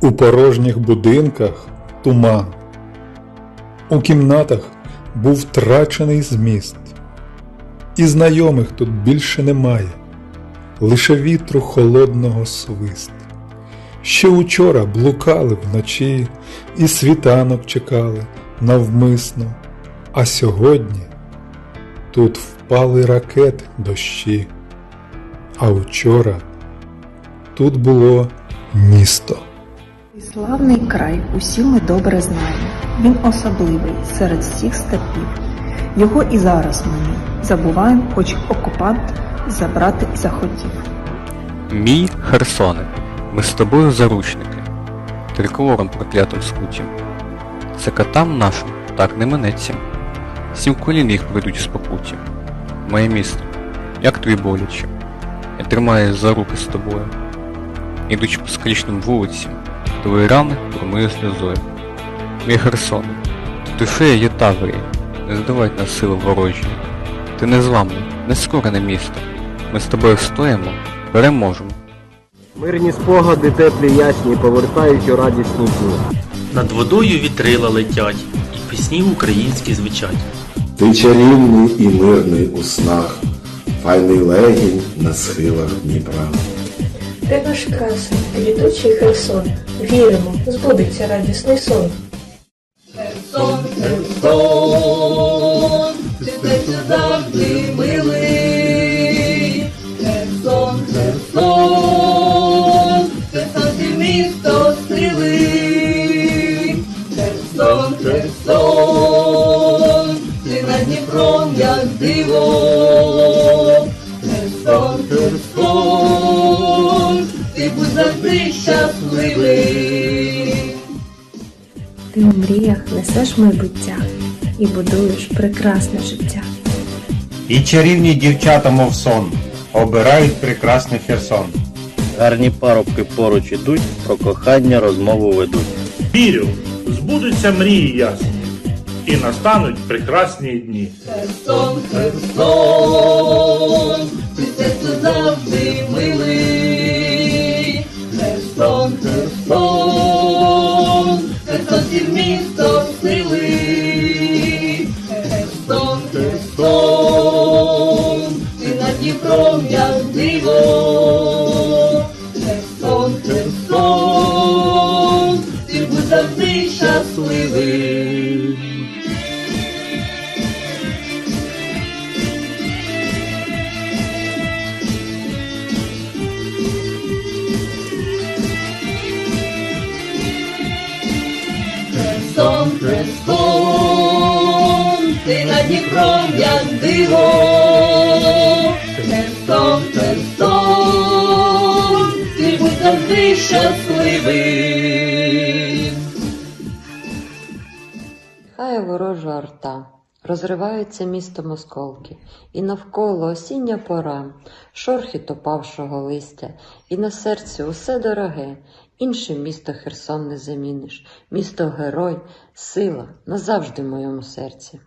У порожніх будинках туман. У кімнатах був втрачений зміст. І знайомих тут більше немає, лише вітру холодного свист. Ще учора блукали вночі і світанок чекали навмисно, а сьогодні тут впали ракети дощі, а учора тут було місто. Славний край усі ми добре знаємо. Він особливий серед всіх степів. Його і зараз ми забуваємо, хоч окупант забрати захотів. Мій Херсоне, ми з тобою заручники, триколором проклятим скутім. Це катам нашим так не минеться. Сім колін їх прийдуть у спокуті. Моє місто, як тобі боляче, я тримаюсь за руки з тобою. Ідучи по скалічним вулицям, твої рани промию сльозою. Мій Херсоне, тут шея є Таврії, не здавать нас сили ворожі. Ти не зламний, не скорене місто. Ми з тобою стоїмо, переможемо. Мирні спогади, теплі ясні, повертають у радісні дні. Над водою вітрила летять, і пісні українські звучать. Ти чарівний і мирний у снах, файний легінь на схилах Дніпра. Ти наш красний, квітучий Херсон. Віримо, збудеться радісний сон. Херсон, Херсон, серця завжди милий. Херсон, Херсон, це сонце місто сили. Херсон, Херсон, ти над Дніпром як диво. Херсон, Херсон, ти будь завжди щасливий. Ти у мріях несеш майбуття і будуєш прекрасне життя. І чарівні дівчата, мов сон, обирають прекрасний Херсон. Гарні парубки поруч ідуть, про кохання розмову ведуть. Вірю, збудуться мрії ясні, і настануть прекрасні дні. Херсон, Херсон, Херсон, Херсон ті місто сили. Херсон, Херсон, ти на Дніпром як диво. Херсон, Херсон, ти будь завжди щасливий. Херсон, Херсон, ти над Дніпром як диво. Херсон, Херсон, ти будь завжди щасливий. Хай ворожа арта, розривається місто москолки, і навколо осіння пора, шорхіт опавшого листя, і на серці усе дороге, інше місто Херсон не заміниш, місто герой, сила назавжди в моєму серці.